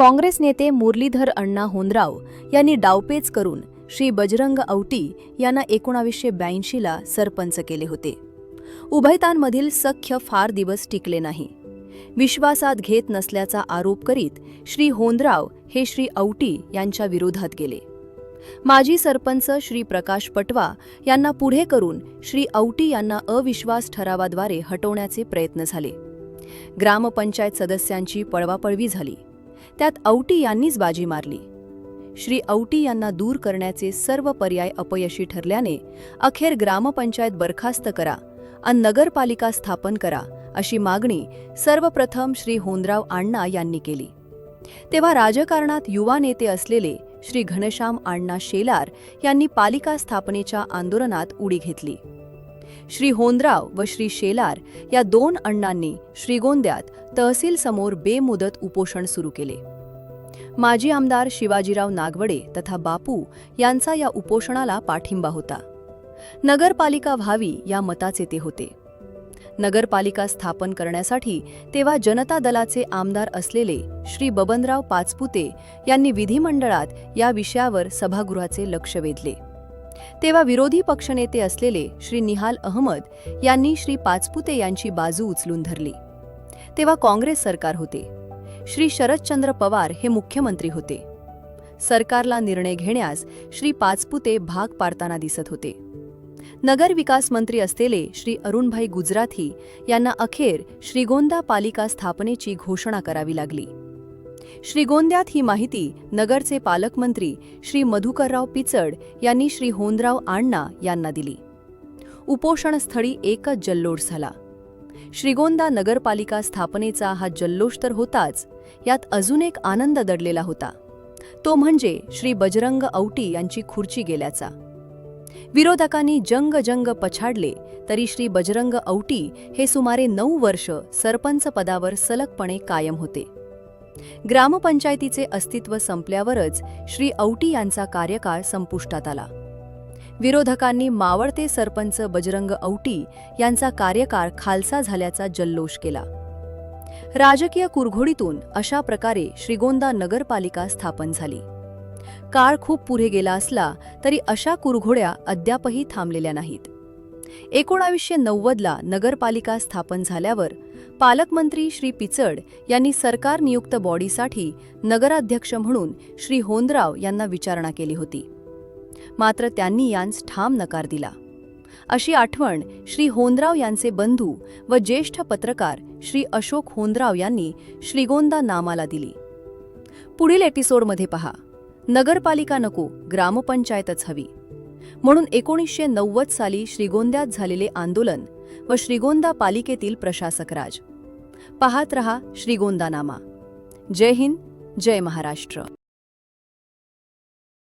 काँग्रेस नेते मुरलीधर अण्णा होनराव यांनी डावपेच करून श्री बजरंग औटी यांना एकोणावीसशे ब्याऐंशीला सरपंच केले होते. उभयतांमधील सख्य फार दिवस टिकले नाही. विश्वासात घेत नसल्याचा आरोप करीत श्री होनराव हे श्री औटी यांच्या विरोधात गेले. माजी सरपंच श्री प्रकाश पटवा यांना पुढे करून श्री औटी यांना अविश्वास ठरावाद्वारे हटवण्याचे प्रयत्न झाले. ग्रामपंचायत सदस्यांची पळवापळवी झाली. त्यात औटी यांनीच बाजी मारली. श्री औटी यांना दूर करण्याचे सर्व पर्याय अपयशी ठरल्याने अखेर ग्रामपंचायत बरखास्त करा आणि नगरपालिका स्थापन करा अशी मागणी सर्वप्रथम श्री होंदराव अण्णा यांनी केली. तेव्हा राजकारणात युवा नेते असलेले श्री घनश्याम अण्णा शेलार यांनी पालिका स्थापनेच्या आंदोलनात उडी घेतली. श्री होंदराव व श्री शेलार या दोन अण्णांनी श्रीगोंद्यात तहसील समोर बेमुदत उपोषण सुरू केले. माजी आमदार शिवाजीराव नागवडे तथा बापू यांचा या उपोषणाला पाठिंबा होता. नगरपालिका व्हावी या मताचे ते होते. नगरपालिका स्थापन करण्यासाठी तेव्हा जनता दलाचे आमदार असलेले श्री बबनराव पाचपुते यांनी विधिमंडळात या विषयावर सभागृहाचे लक्ष वेधले. तेव्हा विरोधी पक्षनेते असलेले श्री निहाल अहमद यांनी श्री पाचपुते यांची बाजू उचलून धरली. तेव्हा काँग्रेस सरकार होते. श्री शरदचंद्र पवार हे मुख्यमंत्री होते. सरकारला निर्णय घेण्यास श्री पाचपुते भाग पाडताना दिसत होते. नगर विकास मंत्री असलेले श्री अरुणभाई गुजराथी यांना अखेर श्रीगोंदा पालिका स्थापनेची घोषणा करावी लागली. श्रीगोंद्यात ही माहिती नगरचे पालकमंत्री श्री मधुकरराव पिचड यांनी श्री होंदराव आण्णा यांना दिली. उपोषणस्थळी एकच जल्लोष झाला. श्रीगोंदा नगरपालिका स्थापनेचा हा जल्लोष तर होताच यात अजून एक आनंद दडलेला होता. तो म्हणजे श्री बजरंग औटी यांची खुर्ची गेल्याचा. विरोधकांनी जंग जंग पछाडले तरी श्री बजरंग औटी हे सुमारे नऊ वर्ष सरपंच पदावर सलगपणे कायम होते. ग्रामपंचायतीचे अस्तित्व संपल्यावरच श्री औटी यांचा कार्यकाळ संपुष्टात आला. विरोधकांनी मावळते सरपंच बजरंग औटी यांचा कार्यकाळ खालसा झाल्याचा जल्लोष केला. राजकीय कुरघोडीतून अशा प्रकारे श्रीगोंदा नगरपालिका स्थापन झाली. काळ खूप पुढे गेला असला तरी अशा कुरघोड्या अद्यापही थांबलेल्या नाहीत. एकोणावीसशे नव्वदला नगरपालिका स्थापन झाल्यावर पालकमंत्री श्री पिचड यांनी सरकार नियुक्त बॉडीसाठी नगराध्यक्ष म्हणून श्री होंदराव यांना विचारणा केली होती. मात्र त्यांनी यांस ठाम नकार दिला. अशी आठवण श्री होंदराव यांचे बंधू व ज्येष्ठ पत्रकार श्री अशोक होंदराव यांनी श्रीगोंदा नामाला दिली. पुढील एपिसोडमध्ये पहा. नगरपालिका नको ग्रामपंचायतच हवी. म्हणून एकोणीसशे नव्वद साली श्रीगोंद्यात झालेले आंदोलन व श्रीगोंदा पालिकेतील प्रशासक राज. पाहत रहा श्रीगोंदा नामा जय हिंद जय महाराष्ट्र.